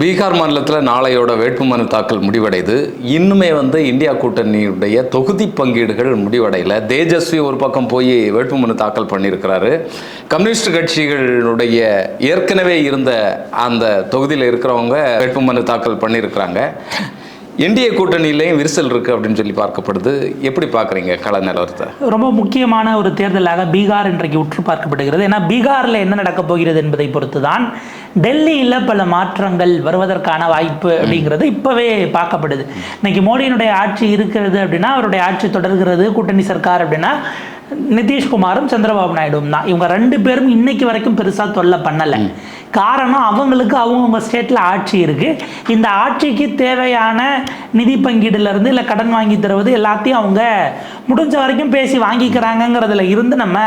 பீகார் மாநிலத்தில் நாளையோட வேட்புமனு தாக்கல் முடிவடைது. இன்னுமே வந்து இந்தியா கூட்டணியுடைய தொகுதி பங்கீடுகள் முடிவடையல. தேஜஸ்வி ஒரு பக்கம் போய் வேட்புமனு தாக்கல் பண்ணியிருக்கிறாரு. கம்யூனிஸ்ட் கட்சிகளுடைய ஏற்கனவே இருந்த அந்த தொகுதியில் இருக்கிறவங்க வேட்புமனு தாக்கல் பண்ணியிருக்கிறாங்க. என்டிஏ கூட்டணியிலையும் விரிசல் இருக்குது அப்படின்னு சொல்லி பார்க்கப்படுது. எப்படி பார்க்குறீங்க கள நிலவரத்தை? ரொம்ப முக்கியமான ஒரு தேர்தலாக பீகார் இன்றைக்கு உற்று பார்க்கப்படுகிறது. ஏன்னா பீகாரில் என்ன நடக்கப் போகிறது என்பதை பொறுத்து தான் டெல்லியில் பல மாற்றங்கள் வருவதற்கான வாய்ப்பு அப்படிங்கிறது இப்போவே பார்க்கப்படுது. இன்னைக்கு மோடியினுடைய ஆட்சி இருக்கிறது அப்படின்னா அவருடைய ஆட்சி தொடர்கிறது கூட்டணி சர்க்கார் அப்படின்னா நிதிஷ்குமாரும் சந்திரபாபு நாயுடுவும் தான். இவங்க ரெண்டு பேரும் இன்னைக்கு வரைக்கும் பெருசாக தொல்லை பண்ணலை. காரணம் அவங்களுக்கு அவங்கவுங்க ஸ்டேட்டில் ஆட்சி இருக்குது இந்த ஆட்சிக்கு தேவையான நிதி பங்கீடுலேருந்து இல்லை கடன் வாங்கி தருவது எல்லாத்தையும் அவங்க முடிஞ்ச வரைக்கும் பேசி வாங்கிக்கிறாங்கங்கிறதுல இருந்து நம்ம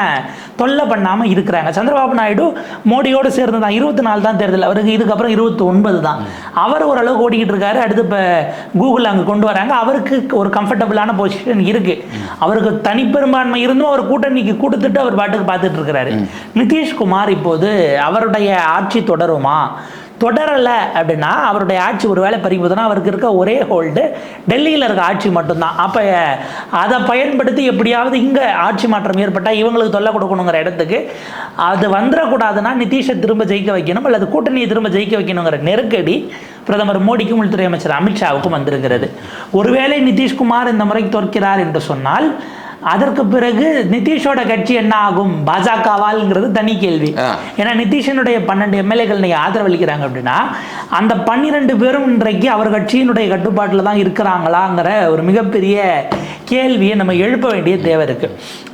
தொல்லை பண்ணாமல் இருக்கிறாங்க. சந்திரபாபு நாயுடு மோடியோடு சேர்ந்து தான் இருபத்தி நாலு தான் தேர்தல். அவருக்கு இதுக்கப்புறம் இருபத்தி ஒன்பது தான். அவர் ஓரளவுக்கு ஓடிக்கிட்டு இருக்காரு. அடுத்து இப்போ கூகுள் அங்கே கொண்டு வராங்க. அவருக்கு ஒரு கம்ஃபர்டபுளான பொசிஷன் இருக்குது அவருக்கு தனிப்பெரும்பான்மை இருந்தும் அவர் கூட்டணிக்கு கொடுத்துட்டு அவர் பாட்டுக்கு பார்த்துட்டு இருக்கிறாரு. நிதிஷ்குமார் இப்போது அவருடைய ஆட்சி தொடருமா? தொடரலை அப்படின்னா அவருடைய ஆட்சி ஒரு வேலை பறிபோதுன்னா அவருக்கு இருக்க ஒரே ஹோல்டு டெல்லியில் இருக்க ஆட்சி மட்டும்தான். அப்போ அதை பயன்படுத்தி எப்படியாவது இங்கே ஆட்சி மாற்றம் ஏற்பட்டால் இவங்களுக்கு தொல்லை கொடுக்கணுங்கிற இடத்துக்கு அது வந்துடக்கூடாதுன்னா நிதிஷை திரும்ப ஜெயிக்க வைக்கணும் அல்லது கூட்டணியை திரும்ப ஜெயிக்க வைக்கணுங்கிற நெருக்கடி பிரதமர் மோடிக்கும் உள்துறை அமைச்சர் அமித்ஷாவுக்கும் வந்திருக்கிறது. ஒருவேளை நிதிஷ்குமார் இந்த முறை தோற்கிறார் என்று சொன்னால் அதற்கு பிறகு நிதிஷோட கட்சி என்ன ஆகும்? பாஜகவால்ங்கிறது தனி கேள்வி. ஏன்னா நிதிஷனுடைய பன்னெண்டு எம்எல்ஏக்கள் இன்னைக்கு ஆதரவு அளிக்கிறாங்க அப்படின்னா அந்த பன்னிரெண்டு பேரும் இன்றைக்கு அவர் கட்சியினுடைய கட்டுப்பாட்டில் தான் இருக்கிறாங்களாங்கிற ஒரு மிகப்பெரிய கேள்வியை நம்ம எழுப்ப வேண்டிய தேவை இருக்கு.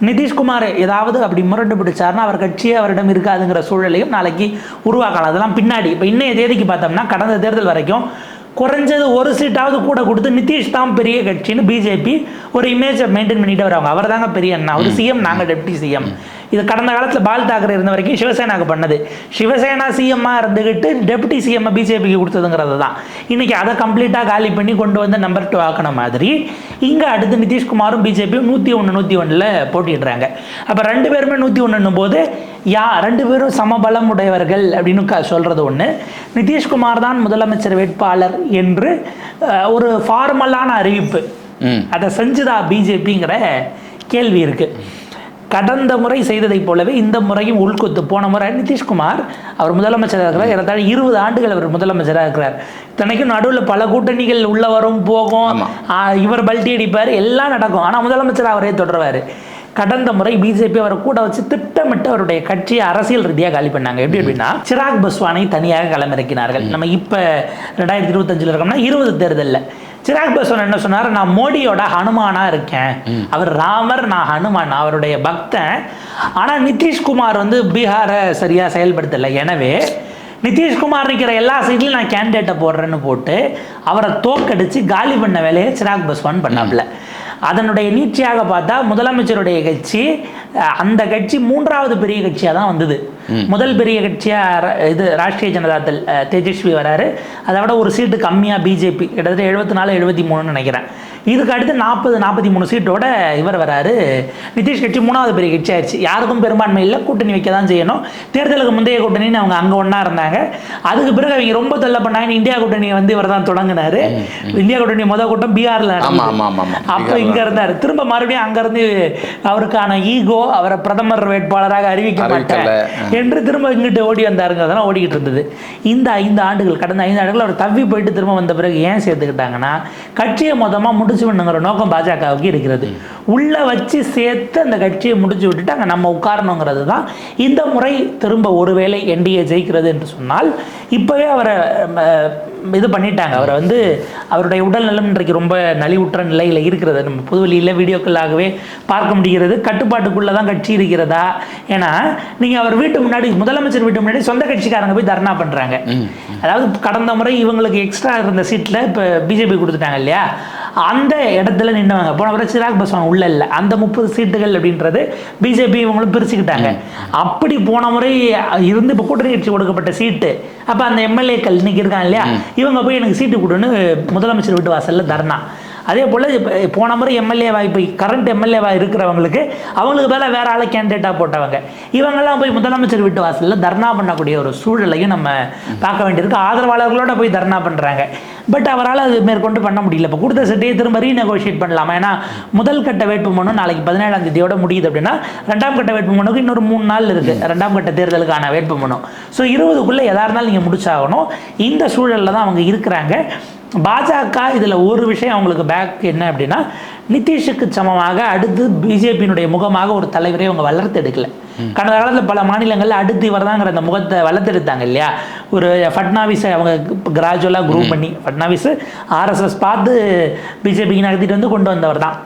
நிதிஷ்குமார் ஏதாவது அப்படி முரண்டு பிடிச்சாருன்னா அவர் கட்சியே அவரிடம் இருக்காதுங்கிற சூழலையும் நாளைக்கு உருவாக்கலாம். அதெல்லாம் பின்னாடி. இப்போ இன்னைய தேதிக்கு பார்த்தோம்னா கடந்த தேர்தல் வரைக்கும் குறைஞ்சது ஒரு சீட்டாவது கூட கொடுத்து நிதிஷ் தான் பெரிய கட்சின்னு பிஜேபி ஒரு இமேஜை மெயின்டைன் பண்ணிட்டு வராங்க அவர் தாங்க பெரிய அண்ணா. அவர் சிஎம் நாங்கள் டெப்டி சிஎம் இது கடந்த காலத்தில் பால் தாக்கரே இருந்த வரைக்கும் சிவசேனாக்கு பண்ணது. சிவசேனா சிஎம்மாக இருந்துக்கிட்டு டெப்டி சிஎம் பிஜேபிக்கு கொடுத்ததுங்கிறது தான். இன்னைக்கு அதை கம்ப்ளீட்டாக காலி பண்ணி கொண்டு வந்து நம்பர் டூ ஆக்கின மாதிரி இங்கே அடுத்து நிதிஷ்குமாரும் பிஜேபியும் நூற்றி ஒன்று நூற்றி ஒன்றில் போட்டிடுறாங்க அப்போ ரெண்டு பேருமே நூற்றி ஒன்றுன்னும் போது யா ரெண்டு பேரும் சமபலம் உடையவர்கள் அப்படின்னு க சொல்கிறது ஒன்று நிதிஷ்குமார் தான் முதலமைச்சர் வேட்பாளர் என்று ஒரு ஃபார்மலான அறிவிப்பு. அதை செஞ்சுதா பிஜேபிங்கிற கேள்வி இருக்கு. கடந்த முறை செய்ததைப் போலவே இந்த முறையும் உள்குத்து. போன முறை நிதிஷ்குமார் அவர் முதலமைச்சராக இருக்கிறார். ஏறத்தாழ இருபது ஆண்டுகள் அவர் முதலமைச்சராக இருக்கிறார். இத்தனைக்கும் நடுவில் பல கூட்டணிகள் உள்ள வரும் போகும். இவர் பல்ட்டி அடிப்பார் எல்லாம் நடக்கும். ஆனால் முதலமைச்சர் அவரே தொடருவார் கடந்த முறை பிஜேபி அவரை கூட வச்சு திட்டமிட்டு அவருடைய கட்சியை அரசியல் ரீதியாக காலி பண்ணாங்க. எப்படி அப்படின்னா சிராக் பஸ்வானை தனியாக களமிறக்கினார்கள். நம்ம இப்போ ரெண்டாயிரத்தி இருபத்தஞ்சில் இருக்கோம்னா இருபது தேர்தலில். சிராக் பஸ்வான் என்ன சொன்னார்? நான் மோடியோட ஹனுமானா இருக்கேன். அவர் ராமர் நான் ஹனுமான் அவருடைய பக்தன். ஆனால் நிதிஷ்குமார் வந்து பீகாரை சரியாக செயல்படுத்தலை. எனவே நிதிஷ்குமார் நிற்கிற எல்லா சீட்லையும் நான் கேண்டிடேட்டை போடுறேன்னு போட்டு அவரை தோக்கடிச்சு காலி பண்ண வேலையை சிராக் பஸ்வான் பண்ணாப்புல அதனுடைய நீட்சியாக பார்த்தா முதலமைச்சருடைய கட்சி அந்த கட்சி மூன்றாவது பெரிய கட்சியாக தான் வந்தது. முதல் பெரிய கட்சியாக இது ராஷ்ட்ரிய ஜனதா தள் தேஜஸ்வி வராரு. அதை விட ஒரு சீட்டு கம்மியாக பிஜேபி கிட்டத்தட்ட எழுபத்தி நாலு எழுபத்தி மூணுன்னு நினைக்கிறேன். இதுக்கு அடுத்து நாற்பது நாற்பத்தி மூணு சீட்டோட இவர் வராரு. நிதிஷ் கட்சி மூணாவது பெரிய கட்சி ஆயிடுச்சு. யாருக்கும் பெரும்பான்மை இல்லை. கூட்டணி வைக்க தான் செய்யணும். தேர்தலுக்கு முந்தைய கூட்டணின்னு அவங்க அங்கே ஒன்றா இருந்தாங்க. அதுக்கு பிறகு அவங்க ரொம்ப தொல்லை பண்ணாங்க இந்தியா கூட்டணியை வந்து இவர் தான் தொடங்கினாரு. இந்தியா கூட்டணி முதல் கூட்டம் பீகாரில் அப்போ இங்க இருந்தார். திரும்ப மறுபடியும் அங்கிருந்து அவருக்கான ஈகோ அவரை பிரதமர் வேட்பாளராக அறிவிக்க அறிவிக்கல. என்று திரும்ப இங்கிட்டு ஓடி வந்தாருங்கிறதெல்லாம் ஓடிக்கிட்டு இருந்தது. இந்த ஐந்து ஆண்டுகள் கடந்த ஐந்து ஆண்டுகள் அவர் தவி போயிட்டு திரும்ப வந்த பிறகு ஏன் சேர்த்துக்கிட்டாங்கன்னா கட்சியை மொத்தமா முடிச்சு விடணுங்கிற நோக்கம் பாஜகவுக்கு இருக்கிறது. உள்ள வச்சு சேர்த்து அந்த கட்சியை முடிச்சு விட்டுட்டு அங்கே நம்ம உட்காரணுங்கிறது தான் இந்த முறை திரும்ப ஒருவேளை என்டிஏ ஜெயிக்கிறது என்று சொன்னால் இப்போவே அவரை இது பண்ணிட்டாங்க. அவரை வந்து அவருடைய உடல் நலம் இன்றைக்கு ரொம்ப நலிவுற்ற நிலையில் இருக்கிறது. நம்ம புதுவெளியில் வீடியோக்களாகவே பார்க்க முடிகிறது. கட்டுப்பாட்டுக்குள்ளே தான் கட்சி இருக்கிறதா? ஏன்னா நீங்கள் அவர் வீட்டு முன்னாடி முதலமைச்சர் வீட்டு முன்னாடி சொந்த கட்சிக்காரங்க போய் தர்ணா பண்ணுறாங்க அதாவது கடந்த முறை இவங்களுக்கு எக்ஸ்ட்ரா இருந்த சீட்டில் இப்போ பிஜேபி கொடுத்துட்டாங்க இல்லையா? அந்த இடத்துல நின்றவங்க. போன முறை சிராக் பஸ்வான் உள்ள இல்லை. அந்த முப்பது சீட்டுகள் அப்படின்றது பிஜேபி இவங்களும் பிரிச்சுக்கிட்டாங்க. அப்படி போன முறை இருந்து இப்போ கூட்டணி கட்சி கொடுக்கப்பட்ட சீட்டு. அப்போ அந்த எம்எல்ஏக்கள் இன்னைக்கு இருக்காங்க இல்லையா? இவங்க போய் எனக்கு சீட்டு கொடுன்னு முதலமைச்சர் வீட்டு வாசல்ல தர்ணா. அதே போல் போன முறை எம்எல்ஏவா இப்போ கரண்ட் எம்எல்ஏவா இருக்கிறவங்களுக்கு அவங்களுக்கு மேலே வேற ஆளை கேண்டிடேட்டாக போட்டவங்க. இவங்கெல்லாம் போய் முதலமைச்சர் வீட்டு வாசலில் தர்ணா பண்ணக்கூடிய ஒரு சூழலையும் நம்ம பார்க்க வேண்டியிருக்கு. ஆதரவாளர்களோட போய் தர்ணா பண்ணுறாங்க பட் அவரால் அது மேற்கொண்டு பண்ண முடியல. இப்போ கொடுத்த சட்டையை திரும்ப ரீநெகோஷியேட் பண்ணலாமா? ஏன்னா முதல் கட்ட வேட்புமனு நாளைக்கு பதினேழாம் தேதியோட முடியுது அப்படின்னா ரெண்டாம் கட்ட வேட்புமனுக்கு இன்னொரு மூணு நாள் இருக்கு. ரெண்டாம் கட்ட தேர்தலுக்கான வேட்புமனு ஸோ இருபதுக்குள்ளே எதா இருந்தாலும் நீங்கள் முடிச்சாகணும். இந்த சூழலில் தான் அவங்க இருக்கிறாங்க. பாஜக இதில் ஒரு விஷயம் அவங்களுக்கு பேக் என்ன அப்படின்னா நிதிஷுக்கு சமமாக அடுத்து பிஜேபியினுடைய முகமாக ஒரு தலைவரை அவங்க வளர்த்தெடுக்கல கடந்த காலத்தில் பல மாநிலங்களில் அடுத்து இவர் தாங்கிற அந்த முகத்தை வளர்த்தெடுத்தாங்க இல்லையா? ஒரு ஃபட்னாவிஸை அவங்க கிராஜுவலாக குரூப் பண்ணி ஃபட்னாவிஸ் ஆர்எஸ்எஸ் பார்த்து பிஜேபிக்கு நகர்த்திட்டு வந்து கொண்டு வந்தவர் தான்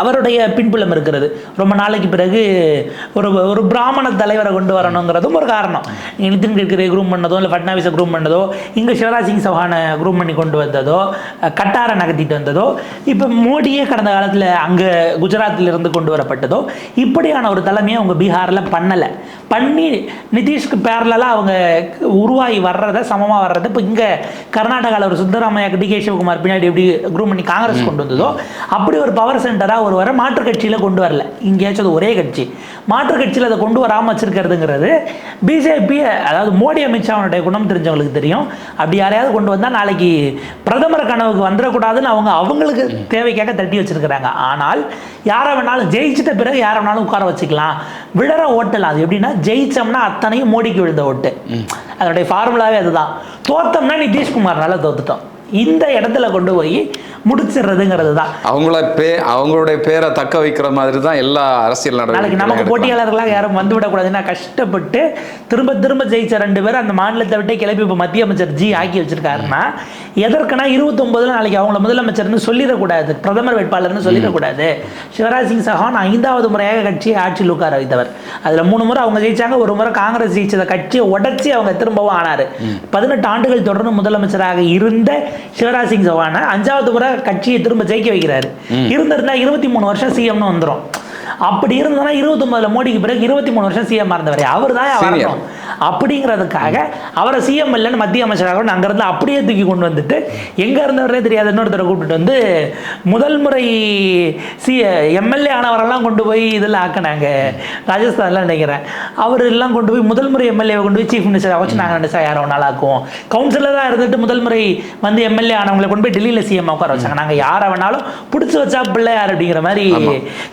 அவருடைய பின்புலம் இருக்கிறது. ரொம்ப நாளைக்கு பிறகு ஒரு ஒரு பிராமண தலைவரை கொண்டு வரணுங்கிறதும் ஒரு காரணம். நிதின் கட்கரி குரூம் பண்ணதோ இல்லை ஃபட்னாவிஸை குரூம் பண்ணதோ இங்கே சிவராஜ் சிங் சௌஹானை குரூம் பண்ணி கொண்டு வந்ததோ கட்டாரை நகர்த்திட்டு வந்ததோ இப்போ மோடியே கடந்த காலத்தில் அங்கே குஜராத்தில் இருந்து கொண்டு வரப்பட்டதோ இப்படியான ஒரு தலைமையை அவங்க பீகாரில் பண்ணலை. பண்ணி நிதிஷ்க்கு பேரலாக அவங்க உருவாகி வர்றதை சமமாக வர்றதை இப்போ இங்கே கர்நாடகாவில் ஒரு சித்தராமையா டி கே சிவகுமார் பின்னாடி எப்படி குரூம் பண்ணி காங்கிரஸ் கொண்டு வந்ததோ அப்படி ஒரு பவர் சென்டராக ஒரு வர மாற்று கட்சியில் கொண்டு வரல. இங்கேயாச்சும் அது ஒரே கட்சி. மாற்று கட்சியில் அதை கொண்டு வராமல் வச்சிருக்கிறதுங்கிறது பிஜேபி அதாவது மோடி அமித்ஷாவுடைய குணம் தெரிஞ்சவங்களுக்கு தெரியும். அப்படி யாரையாவது கொண்டு வந்தால் நாளைக்கு பிரதமர் கனவுக்கு வந்துடக்கூடாதுன்னு அவங்க அவங்களுக்கு தேவைக்காக தட்டி வச்சிருக்கிறாங்க. ஆனால் யாரை வேணாலும் ஜெயிச்சிட்ட பிறகு யாரை வேணாலும் உட்கார வச்சுக்கலாம். விழற ஓட்டலாம் அது எப்படின்னா ஜெயிச்சோம்னா அத்தனையும் மோடிக்கு விழுந்த ஓட்டு. அதனுடைய ஃபார்முலாவே அதுதான். தோத்தோம்னா நிதிஷ்குமார்னால தோத்துட்டோம். இந்த இடத்துல கொண்டு போய் முடிச்சிடுறதுங்கிறது தான் அவங்கள பே அவங்களுடைய பேரை தக்க வைக்கிற மாதிரி தான் எல்லா அரசியல் நாளைக்கு நமக்கு போட்டியாளர்களாக யாரும் வந்து விடக்கூடாதுன்னா கஷ்டப்பட்டு திரும்ப திரும்ப ஜெயிச்ச ரெண்டு பேரும் அந்த மாநிலத்தை விட்டே கிளப்பி இப்போ மத்திய அமைச்சர் ஜி ஆக்கி வச்சிருக்காருன்னா எதற்குனா இருபத்தொன்பதுல நாளைக்கு அவங்கள முதலமைச்சர்னு சொல்லிடக்கூடாது பிரதமர் வேட்பாளர்னு சொல்லிடக்கூடாது. சிவராஜ் சிங் சௌஹான் ஐந்தாவது முறையாக கட்சியை ஆட்சியில் உட்கார வைத்தவர். அதில் மூணு முறை அவங்க ஜெயிச்சாங்க ஒரு முறை காங்கிரஸ் ஜெயிச்சத கட்சியை உடைச்சி அவங்க திரும்பவும் ஆனார். பதினெட்டு ஆண்டுகள் தொடர்ந்து முதலமைச்சராக இருந்த சிவராஜ் சிங் சௌஹானை அஞ்சாவது முறை கட்சியை திரும்ப ஜெயிக்க வைக்கிறாரு. இருந்திருந்தா இருபத்தி மூணு வருஷம் சிஎம்னு வந்துரும். அப்படி இருந்ததுன்னா இருபத்தொன்பதுல மோடிக்கு பிறகு இருபத்தி மூணு வருஷம் சிஎம் இருந்தவர். அவர் தான். வரணும் அப்படிங்கிறதுக்காக அவரை சிஎம் இல்லைன்னு மத்திய அமைச்சராக அங்கிருந்து அப்படியே தூக்கி கொண்டு வந்துட்டு எங்க இருந்தவரே தெரியாத இன்னொருத்தரை கூப்பிட்டு வந்து முதல் முறை சி எம்எல்ஏ ஆனவரெல்லாம் கொண்டு போய் இதில் ஆக்கினாங்க. ராஜஸ்தான்ல நினைக்கிறேன். அவர் எல்லாம் கொண்டு போய் முதல் முறை எம்எல்ஏவை கொண்டு போய் சீஃப் மினிஸ்டர் வச்சு நாங்கள் நினைச்சா யாரோ நாள் ஆக்குவோம் கவுன்சிலராக இருந்துட்டு முதல் முறை வந்து எம்எல்ஏ ஆனவங்களை கொண்டு போய் டெல்லியில் சிஎம் உட்கார வச்சாங்க. நாங்கள் யாரை வேணாலும் பிடிச்சி வச்சா பிள்ளையார் அப்படிங்கிற மாதிரி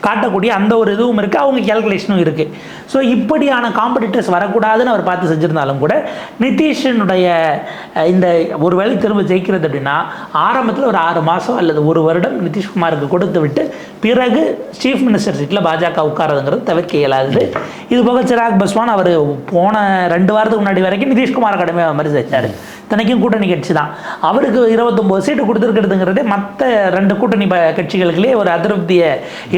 காட்டக்கூடிய அந்த ஒரு இதுவும் இருக்குது அவங்க கேல்குலேஷனும் இருக்குது ஸோ இப்படியான காம்படிட்டர்ஸ் வரக்கூடாதுன்னு அவர் பார்த்து செஞ்சிருந்தாலும் கூட நிதிஷனுடைய இந்த ஒரு வேலை திரும்ப ஜெயிக்கிறது அப்படின்னா ஆரம்பத்தில் ஒரு ஆறு மாதம் அல்லது ஒரு வருடம் நிதிஷ்குமாருக்கு கொடுத்து விட்டு பிறகு சீஃப் மினிஸ்டர் சீட்டில் பாஜக உட்காரதுங்கிறது தவிர்க்க இயலாது. இது போக சிராக் பஸ்வான் அவர் போன ரெண்டு வாரத்துக்கு முன்னாடி வரைக்கும் நிதிஷ்குமார் கடுமையாக விமர்சித்தார் இத்தனைக்கும் கூட்டணி கட்சி தான். அவருக்கு இருபத்தொம்போது சீட்டு கொடுத்துருக்கிறதுங்கிறதே மற்ற ரெண்டு கூட்டணி கட்சிகளுக்குள்ளே ஒரு அதிருப்தியை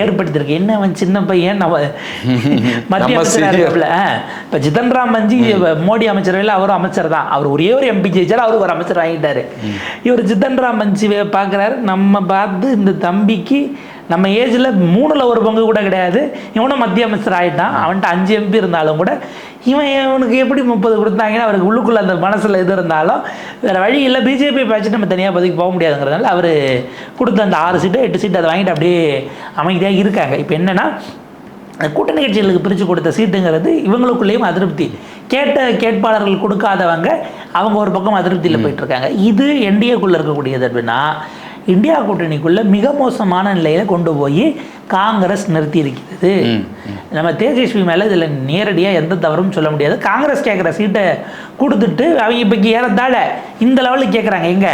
ஏற்படுத்தியிருக்கு. என்ன அவன் சின்ன பையன்? நம்ம மத்திய. இருக்காப்புல இப்போ ஜிதன் ராம் மஞ்சி மோடி அமைச்சரவையில் அவரும் அமைச்சர் தான். அவர் ஒரே ஒரு எம்பி ஜெயிச்சார் அவருக்கு ஒரு அமைச்சர் வாங்கிட்டாரு. இவர் ஜிதன் ராம் மஞ்சி பார்க்குறாரு நம்ம பார்த்து இந்த தம்பிக்கு நம்ம ஏஜில் மூணுல ஒரு பங்கு கூட கிடையாது. இவனும் மத்திய அமைச்சர் ஆயிட்டான். அவன்கிட்ட அஞ்சு எம்பி இருந்தாலும் கூட இவன் இவனுக்கு எப்படி முப்பது கொடுத்தாங்கன்னா அவருக்கு உள்ளுக்குள்ள அந்த மனசில் இது இருந்தாலும் வேறு வழி இல்லை. பிஜேபி பேச்சு நம்ம தனியாக பதவிக்கு போக முடியாதுங்கிறதுனால அவர் கொடுத்த அந்த ஆறு சீட்டு எட்டு சீட்டு அதை வாங்கிட்டு அப்படியே அமைதியாக இருக்காங்க. இப்போ என்னன்னா கூட்டணி கட்சிகளுக்கு பிரித்து கொடுத்த சீட்டுங்கிறது இவங்களுக்குள்ளேயும் அதிருப்தி. கேட்ட கேட்பாளர்கள் கொடுக்காதவங்க அவங்க ஒரு பக்கம் அதிருப்தியில் போயிட்டு இருக்காங்க. இது என்டிஏக்குள்ளே இருக்கக்கூடியது அப்படின்னா இந்தியா கூட்டணிக்குள்ள மிக மோசமான நிலையில கொண்டு போய் காங்கிரஸ் நிறுத்தி இருக்கிறது நம்ம தேஜஸ்வி மேல இதுல நேரடியா எந்த தவறும் சொல்ல முடியாது. காங்கிரஸ் கேட்குற சீட்டை கொடுத்துட்டு அவங்க இப்போ ஏறத்தாழ இந்த லெவலுக்கு கேட்குறாங்க எங்க?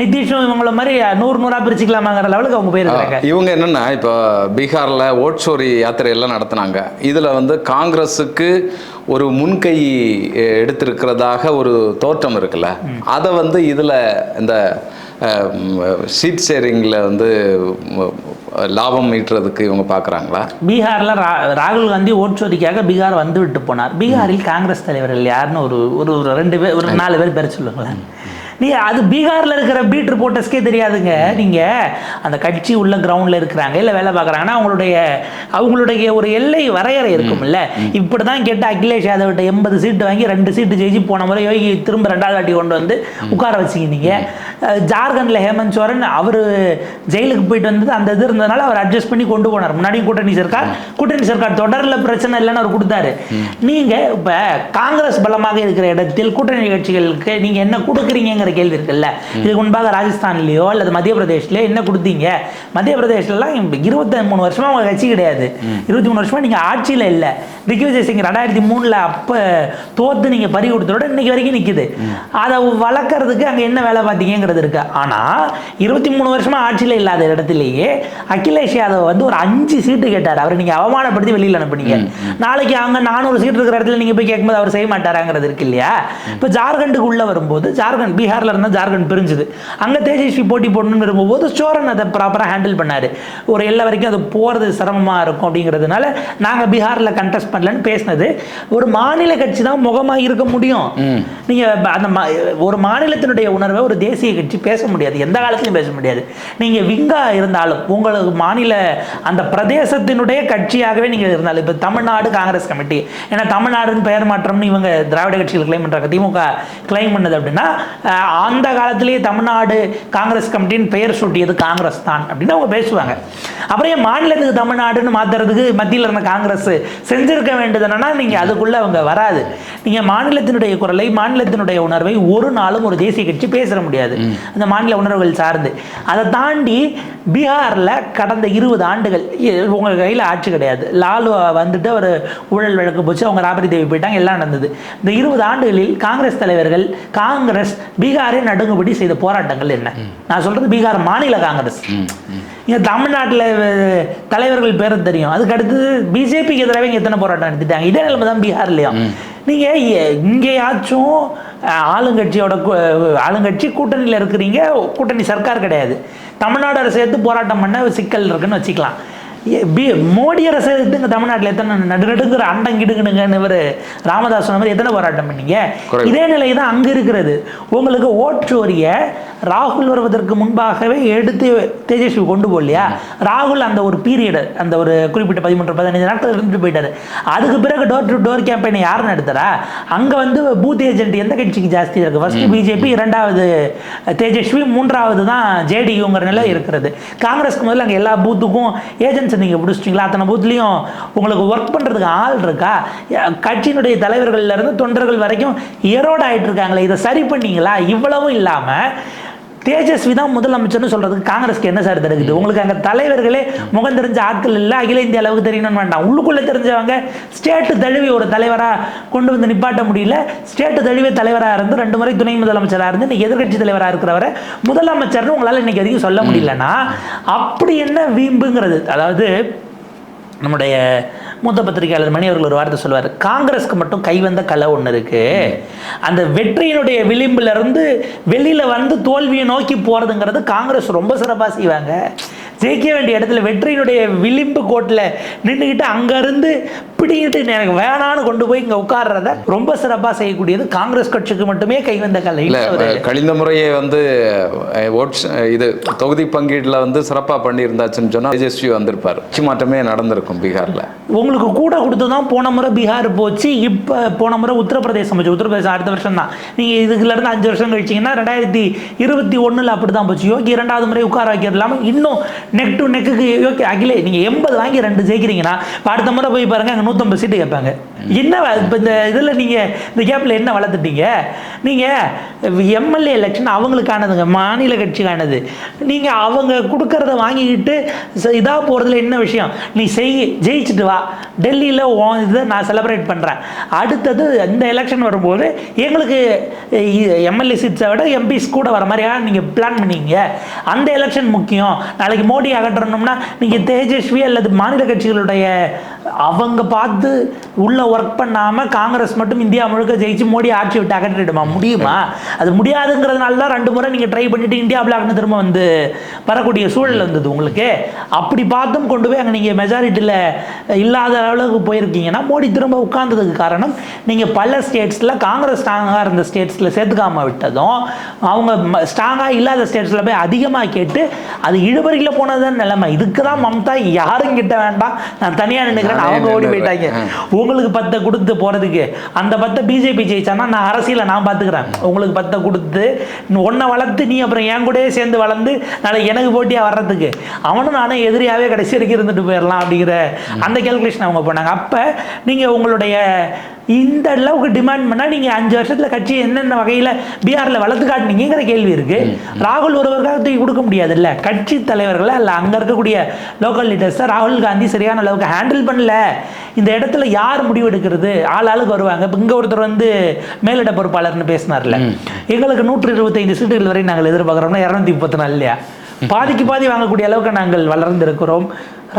நிதிஷும் இவங்கள மாதிரி நூறு நூறா பிரிச்சுக்கலாமாங்கிற லெவலுக்கு அவங்க போயிருக்காங்க இவங்க என்னன்னா இப்போ பீகார்ல ஓட்சோரி யாத்திரை எல்லாம் நடத்துனாங்க. இதுல வந்து காங்கிரஸுக்கு ஒரு முன்கை எடுத்திருக்கிறதாக ஒரு தோற்றம் இருக்குல்ல. அதை வந்து இதுல இந்த சீட் ஷேரிங்கில் வந்து லாபம் ஈட்டுறதுக்கு இவங்க பார்க்குறாங்களா பீகார்ல ரா ராகுல் காந்தி ஓட்சோரிக்காக பீகார் வந்து விட்டு போனார். பீகாரில் காங்கிரஸ் தலைவர்கள் யாருன்னு ஒரு ஒரு ரெண்டு பேர் ஒரு நாலு பேர் பேர் சொல்லுங்களேன். நீ அது பீகார்ல இருக்கிற பீட் ரிப்போர்ட்டர்ஸ்க்கே தெரியாதுங்க. நீங்க அந்த கட்சி உள்ள கிரவுண்ட்ல இருக்கிறாங்க இல்ல வேலை பார்க்குறாங்கன்னா அவங்களுடைய அவங்களுடைய ஒரு எல்லை வரையறை இருக்கும்ல. இப்படி தான் கேட்டு அகிலேஷ் யாதவ்கிட்ட எண்பது சீட்டு வாங்கி ரெண்டு சீட்டு ஜெயிச்சு போன முறை யோகி திரும்ப ரெண்டாவது வாட்டி கொண்டு வந்து உட்கார அஹ், ஜார்க்கண்டில் ஹேமந்த் சோரன் அவர் ஜெயிலுக்கு போயிட்டு வந்தது அந்த இது இருந்ததுனால அவர் அட்ஜஸ்ட் பண்ணி கொண்டு போனார். முன்னாடியும் கூட்டணி சர்க்கார். கூட்டணி சர்க்கார். தொடரில் பிரச்சனை இல்லைன்னு அவர் கொடுத்தாரு. நீங்கள் இப்போ காங்கிரஸ் பலமாக இருக்கிற இடத்தில் கூட்டணி கட்சிகளுக்கு நீங்கள் என்ன கொடுக்குறீங்கிற கேள்வி இருக்குல்ல. இதுக்கு முன்பாக ராஜஸ்தான்லேயோ அல்லது மத்திய பிரதேஷ்லயோ என்ன கொடுத்தீங்க? மத்திய பிரதேஷ்லாம் இருபத்தி மூணு வருஷமாக உங்கள் கட்சி கிடையாது. இருபத்தி மூணு வருஷமாக நீங்கள் ஆட்சியில் இல்லை. திக்விஜய் சிங் ரெண்டாயிரத்தி மூணில் அப்போ தோத்து நீங்கள் பறி கொடுத்தோட இன்னைக்கு வரைக்கும் நிற்கிது அதை வளர்க்கறதுக்கு அங்கே என்ன வேலை பார்த்தீங்கிறது இருக்கு. ஆனா இருபத்தி மூணு வருஷமா ஆட்சியில இல்லாத இடத்துலயே அகிலேஷ் யாதவ் வந்து ஒரு அஞ்சு சீட்டு கேட்டார். அவர் நீங்க அவமானப்படுத்தி வெளியில அனுப்புனீங்க. நாளைக்கு அவங்க நானூறு சீட்டு இருக்கிற இடத்துல நீங்க போய் கேட்கும்போது அவர் செய்ய மாட்டாராங்கிறது இருக்கு இல்லையா? இப்போ ஜார்க்கண்டுக்கு உள்ள வரும்போது ஜார்க்கண்ட் பீகார்ல இருந்தா ஜார்க்கண்ட் பிரிஞ்சுது. அங்க தேஜஸ்வி போட்டி போடணும்னு விரும்பும்போது சோரன் அதை ப்ராப்பரா ஹேண்டில் பண்ணாரு. ஒரு எல்லை வரைக்கும் அது போறது சிரமமா இருக்கும் அப்படிங்கிறதுனால நாங்க பீகார்ல கண்டெஸ்ட் பண்ணலன்னு பேசினது. ஒரு மாநில கட்சி தான் முகமா இருக்க முடியும். நீங்க ப- அந்த ஒரு மாநிலத்தினுடைய உணர்வை ஒரு தேசிய கட்சி பேச முடியாது. எந்த காலத்துலையும் பேச முடியாது. நீங்கள் விங்கா இருந்தாலும் உங்களுக்கு மாநில அந்த பிரதேசத்தினுடைய கட்சியாகவே நீங்கள் இருந்தாலும் இப்போ தமிழ்நாடு காங்கிரஸ் கமிட்டி ஏன்னா தமிழ்நாடுன்னு பெயர் மாற்றம்னு இவங்க திராவிட கட்சிகள் கிளைம் பண்ணுறாங்க திமுக கிளைம் பண்ணது அப்படின்னா அந்த காலத்திலேயே தமிழ்நாடு காங்கிரஸ் கமிட்டின்னு பெயர் சூட்டியது காங்கிரஸ் தான் அப்படின்னு அவங்க பேசுவாங்க. அப்புறம் ஏன் மாநிலத்துக்கு தமிழ்நாடுன்னு மாத்துறதுக்கு மத்தியில் இருந்த காங்கிரஸ் செஞ்சிருக்க வேண்டியது என்னன்னா நீங்கள் அதுக்குள்ளே அவங்க வராது. நீங்கள் மாநிலத்தினுடைய குரலை மாநிலத்தினுடைய உணர்வை ஒரு நாளும் ஒரு தேசிய கட்சி பேச முடியாது. அந்த மாநில உணர்வுகள் சார்ந்து. அதை தாண்டி பீகார்ல கடந்த இருபது ஆண்டுகள் இ- உங்க கையில ஆட்சி கிடையாது. லாலு வந்துட்டு அவர் ஊழல் வழக்கு போச்சு அவங்க ராபரி தேவி போயிட்டாங்க எல்லாம் நடந்தது. இந்த இருபது ஆண்டுகளில் காங்கிரஸ் தலைவர்கள் காங்கிரஸ் பீகாரை நடுங்குபடி செய்த போராட்டங்கள் என்ன? நான் சொல்றது பீகார் மாநில காங்கிரஸ். இங்க தமிழ்நாட்டுல தலைவர்கள் பேர் தெரியும். அதுக்கு அடுத்தது பிஜேபிக்கு எதிராக இங்க எத்தனை போராட்டம் நடத்திட்டாங்க? இதே நிலைமை தான் பீகார்லயும். நீங்க எ- இங்கேயாச்சும் ஆளுங்கட்சியோட ஆளுங்கட்சி கூட்டணியில் இருக்கிறீங்க கூட்டணி சர்க்கார் கிடையாது. தமிழ்நாடு அரசு எடுத்து போராட்டம் பண்ண சிக்கல் இருக்குன்னு வச்சுக்கலாம். பி- மோடி அரசு எடுத்து இங்க தமிழ்நாட்டுல எத்தனை நடு நடுங்கிற அண்டம் கிடுங்கிடுங்கன்னு இவர் ராமதாஸ் சொன்ன மாதிரி எத்தனை போராட்டம் பண்ணீங்க. இதே நிலை தான் அங்க இருக்கிறது. உங்களுக்கு ஓட்டுவரிய ராகுல் வருவதற்கு முன்பாகவே எடுத்து தேஜஸ்வி கொண்டு போகலையா ராகுல் அந்த ஒரு பீரியட் அந்த ஒரு குறிப்பிட்ட பதிமூன்று பதினைந்து நாட்கள் இருந்துட்டு போயிட்டாரு. அதுக்கு பிறகு டோர் டு டோர் கேம்பெயினை யார் நடத்துறா அங்க வந்து பூத் ஏஜென்ட் எந்த கட்சிக்கு ஜாஸ்தி இருக்கு? ஃபர்ஸ்ட் பிஜேபி இரண்டாவது தேஜஸ்வி மூன்றாவது தான் ஜேடியூங்கிற நிலை இருக்கிறது. காங்கிரஸ்க்கு முதல்ல அங்க எல்லா பூத்துக்கும் எக்ஸ்பீரியன்ஸை நீங்கள் பிடிச்சிட்டிங்களா? அத்தனை பூத்துலேயும் உங்களுக்கு ஒர்க் பண்ணுறதுக்கு ஆள் இருக்கா? கட்சியினுடைய தலைவர்கள்லேருந்து தொண்டர்கள் வரைக்கும் எரோட் ஆகிட்டு இருக்காங்களே இதை சரி பண்ணீங்களா? இவ்வளவும் இல்லாமல் தேஜஸ்வி தான் முதலமைச்சர்னு சொல்றதுக்கு காங்கிரஸ்க்கு என்ன சார் தெரியுது? உங்களுக்கு அங்க தலைவர்களே முகம் தெரிஞ்ச ஆட்கள் இல்லை அகில இந்திய அளவுக்கு தெரியணும்னு வேண்டாம். உள்ளுக்குள்ள தெரிஞ்சவங்க ஸ்டேட்டு தழுவி ஒரு தலைவரா கொண்டு வந்து நிப்பாட்ட முடியல. ஸ்டேட்டு தழுவி தலைவரா இருந்து ரெண்டு முறை துணை முதலமைச்சரா இருந்து இன்னைக்கு எதிர்க்கட்சி தலைவரா இருக்கிறவரை முதலமைச்சர்னு உங்களால இன்னைக்கு வரைக்கும் சொல்ல முடியலன்னா அப்படி என்ன வீம்புங்கிறது? அதாவது நம்முடைய மூத்த பத்திரிகையாளர் மணி அவர்கள் ஒரு வார்த்தை சொல்லுவார். காங்கிரஸ்க்கு மட்டும் கைவந்த கலை ஒன்று இருக்கு. அந்த வெற்றியினுடைய விளிம்பிலிருந்து வெளியில் வந்து தோல்வியை நோக்கி போகிறதுங்கிறது காங்கிரஸ் ரொம்ப சிறப்பாக செய்வாங்க. ஜெயிக்க வேண்டிய இடத்துல வெற்றியினுடைய விளிம்பு கோட்டில் நின்றுக்கிட்டு அங்கேருந்து பிடிக்கிட்டு எனக்கு வேணான்னு கொண்டு போய் இங்கே உட்கார்றத ரொம்ப சிறப்பாக செய்யக்கூடியது காங்கிரஸ் கட்சிக்கு மட்டுமே கைவந்த கலை. கழிந்த முறையே வந்து ஓட்ஸ் இது தொகுதி பங்கீடுல வந்து சிறப்பா பண்ணியிருந்தாச்சுன்னு சொன்னா தேஜஸ்வி வந்திருப்பார். கட்சி மாற்றமே நடந்திருக்கும் பீகார்ல. உங்களுக்கு கூட கொடுத்து தான் போன முறை பீகார் போச்சு இப்போ போன முறை உத்தரப்பிரதேசம் போச்சு. உத்தரப்பிரதேசம் அடுத்த வருஷம் தான். நீங்கள் இதுல இருந்து அஞ்சு வருஷம் கழிச்சிங்கன்னா ரெண்டாயிரத்தி இருபத்தி ஒண்ணுல அப்படி தான் போச்சு. யோகி இரண்டாவது முறை உட்கார வைக்கிறது இல்லாமல் இன்னும் நெக் டு நெக்குக்கு யோகி அகிலே நீங்கள் எண்பது வாங்கி ரெண்டு ஜெயிக்கிறீங்கன்னா அடுத்த முறை போய் பாருங்க அங்கே நூற்றம்பது சீட்டு கேட்பாங்க. என்ன இப்போ இந்த இதில் நீங்கள் இந்த கேப்பில் என்ன வளர்த்துட்டீங்க? நீங்கள் எம்எல்ஏ எலெக்ஷன் அவங்களுக்கானதுங்க மாநில கட்சிக்கானது நீங்கள் அவங்க கொடுக்கறத வாங்கிக்கிட்டு இதாக போகிறதுல என்ன விஷயம்? நீ செய் ஜெயிச்சுட்டு வா. டெல்லியில் இதை நான் செலிப்ரேட் பண்ணுறேன் அடுத்தது இந்த எலெக்ஷன் வரும்போது எங்களுக்கு எம்எல்ஏ சீட்ஸை விட எம்பிஸ் கூட வர மாதிரியா நீங்கள் பிளான் பண்ணீங்க அந்த எலெக்ஷன் முக்கியம். நாளைக்கு மோடி அகற்றணும்னா நீங்கள் தேஜஸ்வி அல்லது மாநில கட்சிகளுடைய அவங்க பார்த்து உள்ள ஒர்க் பண்ணாமல் காங்கிரஸ் மட்டும் இந்தியா முழுக்க ஜெயிச்சு மோடி ஆட்சி விட்டு அகற்றிடுமா? முடியுமா? அது முடியாதுங்கிறதுனால தான் ரெண்டு முறை நீங்கள் ட்ரை பண்ணிட்டு இந்தியா பிளாக்னு திரும்ப வந்து வரக்கூடிய சூழல் வந்தது உங்களுக்கு. அப்படி பார்த்தும் கொண்டு போய் அங்கே நீங்கள் மெஜாரிட்டியில் இல்லாத அளவுக்கு போயிருக்கீங்கன்னா மோடி திரும்ப உட்கார்ந்ததுக்கு காரணம் நீங்கள் பல ஸ்டேட்ஸில் காங்கிரஸ் ஸ்ட்ராங்காக இருந்த ஸ்டேட்ஸில் சேர்த்துக்காம விட்டதும் அவங்க ஸ்ட்ராங்காக இல்லாத ஸ்டேட்ஸில் போய் அதிகமாக கேட்டு அது இழுபறியில் போனதுதான் நிலைமை. இதுக்கு தான் மம்தா யாரும் கிட்ட வேண்டாம் நான் தனியாக நினைக்கிறேன் நானே அவங்க ஓடி. போயிட்டாங்க. உங்களுக்கு பத்தை கொடுத்து போகிறதுக்கு அந்த பத்தை பிஜேபி ஜெயிச்சானா நான் அரசியலை நான் பார்த்துக்கிறேன் உங்களுக்கு பத்தை கொடுத்து ஒன்றை வளர்த்து நீ அப்புறம் என் கூடயே சேர்ந்து வளர்ந்து நாளைக்கு எனக்கு போட்டியாக வர்றதுக்கு. அவனும் நானும் எதிரியாகவே கடைசி வரைக்கும் இருந்துட்டு போயிடலாம் அப்படிங்கிற அந்த கேல்குலேஷன் அவங்க பண்ணாங்க. அப்போ நீங்கள் உங்களுடைய இந்த அளவுக்கு டிமாண்ட் பண்ணால் நீங்கள் அஞ்சு வருஷத்தில் கட்சி என்னென்ன வகையில் பீகாரில் வளர்த்து காட்டினீங்கிற கேள்வி இருக்குது ராகுல் ஒருவருக்காக தூக்கி கொடுக்க முடியாதுல்ல. கட்சி தலைவர்களை அல்ல அங்கே இருக்கக்கூடிய லோக்கல் லீடர்ஸை ராகுல் காந்தி சரியான அளவுக்கு ஹேண்டில் பண்ணல. இந்த இடத்துல யார் முடிவெடுக்கிறது ஆள் ஆளுக்கு வருவாங்க. இப்போ இங்கே ஒருத்தர் வந்து மேலிட பொறுப்பாளர்னு பேசினார்ல. எங்களுக்கு நூற்றி இருபத்தைந்து சீட்டுகள் வரை நாங்கள் எதிர்பார்க்குறோம்னா இரநூத்தி முப்பத்தி நாலு இல்லையா? பாதிக்கு பாதி வாங்கக்கூடிய அளவுக்கு நாங்கள் வளர்ந்திருக்கிறோம்.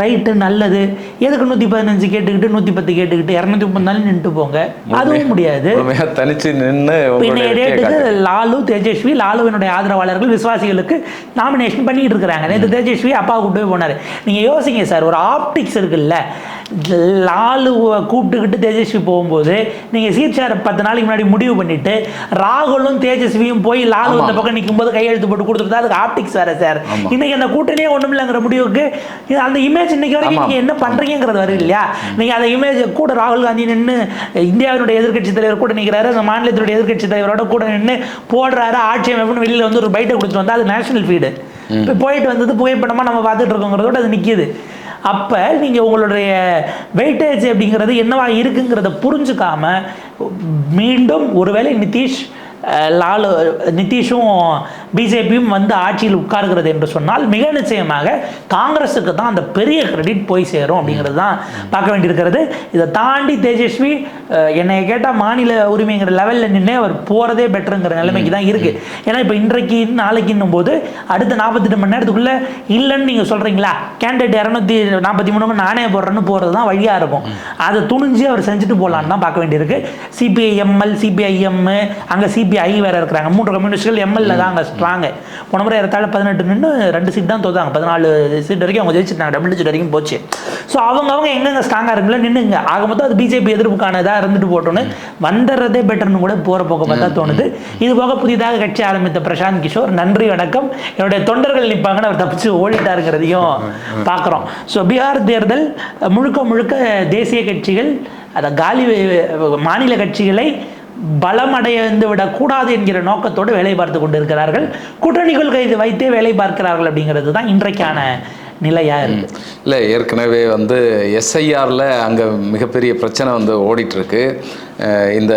ரைட்டு நல்லது. எதுக்கு நூற்றி பதினஞ்சு கேட்டுக்கிட்டு நூற்றி பத்து கேட்டுக்கிட்டு இரநூத்தி முப்பது நாள் நின்றுட்டு போங்க? அதுவும் முடியாது. தனிச்சு நின்று டேட்டுக்கு லாலு தேஜஸ்வி லாலுவினுடைய ஆதரவாளர்கள் விசுவாசிகளுக்கு நாமினேஷன் பண்ணிட்டு இருக்கிறாங்க. நேற்று தேஜஸ்வி அப்பா கூப்பிட்டு போனார். நீங்கள் யோசிங்க சார் ஒரு ஆப்டிக்ஸ் இருக்குல்ல? லாலுவை கூப்பிட்டுக்கிட்டு தேஜஸ்வி போகும்போது நீங்கள் சீர்சார பத்து நாளைக்கு முன்னாடி முடிவு பண்ணிட்டு ராகுலும் தேஜஸ்வியும் போய் லாலு இந்த பக்கம் நிற்கும்போது கையெழுத்து போட்டு கொடுத்துட்டு அது ஆப்டிக்ஸ் வேற சார். இன்னைக்கு அந்த கூட்டணியே ஒன்றும் இல்லைங்கிற முடிவுக்கு அந்த இமேஜ் இன்னைக்கு வரைக்கும். நீங்கள் என்ன பண்ணுறீங்கிறது வரும் இல்லையா? நீங்கள் அந்த இமேஜ் கூட ராகுல் காந்தி நின்று இந்தியாவினுடைய எதிர்க்கட்சி தலைவர் கூட நிற்கிறாரு அந்த மாநிலத்தினுடைய எதிர்க்கட்சி தலைவரோட கூட நின்று போடுறாரு ஆட்சி அமைப்புன்னு வெளியில் வந்து ஒரு பைட்டை கொடுத்துட்டு வந்தா அது நேஷனல் ஃபீடு இப்போ போயிட்டு வந்தது புகைப்படமாக நம்ம பார்த்துட்டு இருக்கோங்கிறதோட அது நிற்கிது அப்போ நீங்கள் உங்களுடைய வெயிட்டேஜ் அப்படிங்கிறது என்னவா இருக்குங்கிறத புரிஞ்சுக்காம மீண்டும் ஒருவேளை நிதிஷ் லாலு நிதிஷும் பிஜேபியும் வந்து ஆட்சியில் உட்கார்கிறது என்று சொன்னால் மிக நிச்சயமாக காங்கிரஸுக்கு தான் அந்த பெரிய கிரெடிட் போய் சேரும் அப்படிங்கிறது தான் பார்க்க வேண்டியிருக்கிறது. இதை தாண்டி தேஜஸ்வி என்னை கேட்டால் மாநில உரிமைங்கிற லெவலில் நின்று அவர் போகிறதே பெட்டருங்கிற நிலைமைக்கு தான் இருக்குது ஏன்னா இப்போ இன்றைக்கு நாளைக்குன்னும் போது அடுத்த நாற்பத்தெட்டு மணி நேரத்துக்குள்ளே இல்லைன்னு நீங்கள் சொல்கிறீங்களா கேண்டிடேட் இரநூத்தி நாற்பத்தி மூணு மணி நானே போடுறேன்னு போகிறது தான் வழியாக இருக்கும். அதை துணிஞ்சு அவர் செஞ்சுட்டு போகலான்னு தான் பார்க்க வேண்டியிருக்கு. சிபிஐஎம்எல் சிபிஐஎம் அங்கே சிபிஐ வேற இருக்கிறாங்க. மூன்று கம்யூனிஸ்ட்கள் எம்எல்ல தான் அங்கே ஸ்ட்ராங்கு போன முறை ஏறத்தாழ பதினெட்டு நின்று ரெண்டு சீட் தான் தோத்தாங்க. பதினாலு சீட் வரைக்கும் அவங்க ஜெயிச்சிட்டாங்க. டபுள் டிஜிட் வரைக்கும் போச்சு. ஸோ அவங்க அவங்க எங்கெங்க ஸ்ட்ராங்காக இருக்குல்ல நின்னுங்க. ஆக மொத்தம் அது பிஜேபி எதிர்ப்புக்கானதாக இருந்துட்டு போட்டோன்னு வந்துடுறதே பெட்டர்னு கூட போகிற போக்க பார்த்தா தோணுது. இது போக புதிதாக கட்சி ஆரம்பித்த பிரசாந்த் கிஷோர் நன்றி வணக்கம். என்னுடைய தொண்டர்கள் நிற்பாங்கன்னு அவர் தப்பிச்சு ஓடிட்டாருங்கிறதையும் பார்க்குறோம் ஸோ பீகார் தேர்தல் முழுக்க முழுக்க தேசிய கட்சிகள் அதை காலி மாநில கட்சிகளை பலமடைந்து விடக்கூடாது என்கிற நோக்கத்தோடு வேலை பார்த்து கொண்டிருக்கிறார்கள். கூட்டணி கொள்கை வைத்தே வேலை பார்க்கிறார்கள் அப்படிங்கிறது தான் இன்றைக்கான நிலையா இருக்கு. இல்லை ஏற்கனவே வந்து எஸ்ஐஆரில் அங்கே மிகப்பெரிய பிரச்சனை வந்து ஓடிட்டு இருக்கு அஹ் இந்த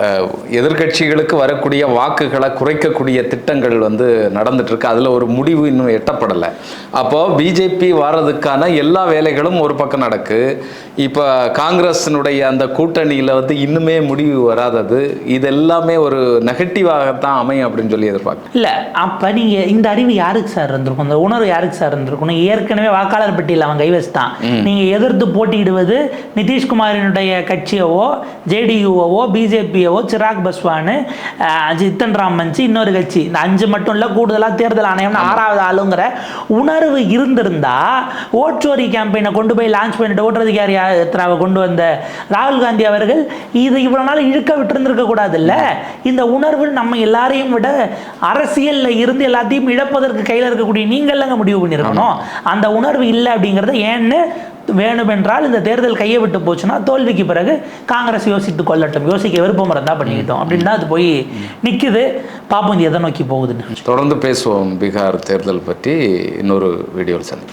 அஹ், எதிர்க்கட்சிகளுக்கு வரக்கூடிய வாக்குகளை குறைக்கக்கூடிய திட்டங்கள் வந்து நடந்துட்டு இருக்கு அதில் ஒரு முடிவு இன்னும் எட்டப்படலை. அப்போ பிஜேபி வர்றதுக்கான எல்லா வேலைகளும் ஒரு பக்கம் நடக்கு. இப்போ காங்கிரஸினுடைய அந்த கூட்டணியில் வந்து இன்னுமே முடிவு வராதது. இது எல்லாமே ஒரு நெகட்டிவாகத்தான் அமையும் அப்படின்னு சொல்லி எதிர்பார்க்க இல்ல அப்ப நீங்க இந்த அறிவு யாருக்கு சார் இருந்திருக்கும்? இந்த உணர்வு யாருக்கு சார் இருந்திருக்கும்? ஏற்கனவே வாக்காளர் பட்டியல் அவன் கை வச்சுட்டான் நீங்க எதிர்த்து போட்டியிடுவது நிதிஷ்குமாரினுடைய கட்சியவோ ஜேடியூவோ பிஜேபியவோ சிராக் பஸ்வானு ஜித்தன் ராம் மஞ்சி இன்னொரு கட்சி. இந்த அஞ்சு மட்டும் இல்ல கூடுதலா தேர்தல் ஆணையம்னு ஆறாவது ஆளுங்கிற உணர்வு இருந்திருந்தா ஓட்சோரி கேம்பெயினை கொண்டு போய் லான்ச் பண்ணிட்டு ஓட்டுறதுக்காரி யாத்திராவை கொண்டு வந்த ராகுல் காந்தி அவர்கள் இது இவ்வளோ நாள் இழுக்க விட்டுருந்துருக்க கூடாதுல்ல? இந்த உணர்வு நம்ம எல்லாரையும் விட அரசியலில் இருந்து எல்லாத்தையும் இழப்பதற்கு கையில் இருக்கக்கூடிய நீங்கள்லங்க முடிவு பண்ணியிருக்கணும் அந்த உணர்வு இல்லை அப்படிங்கிறத ஏன்னு வேணுமென்றால் இந்த தேர்தல் கையை விட்டு போச்சுன்னா தோல்விக்கு பிறகு காங்கிரஸ் யோசித்து கொள்ளட்டும். யோசிக்க விருப்பம் இருந்தால் பண்ணிக்கிட்டோம். அப்படின்னு தான் அது போய் நிற்குது பாப்போம் இது எதை நோக்கி போகுதுன்னு. தொடர்ந்து பேசுவோம் பீகார் தேர்தல் பற்றி. இன்னொரு வீடியோவில் சந்திப்போம்.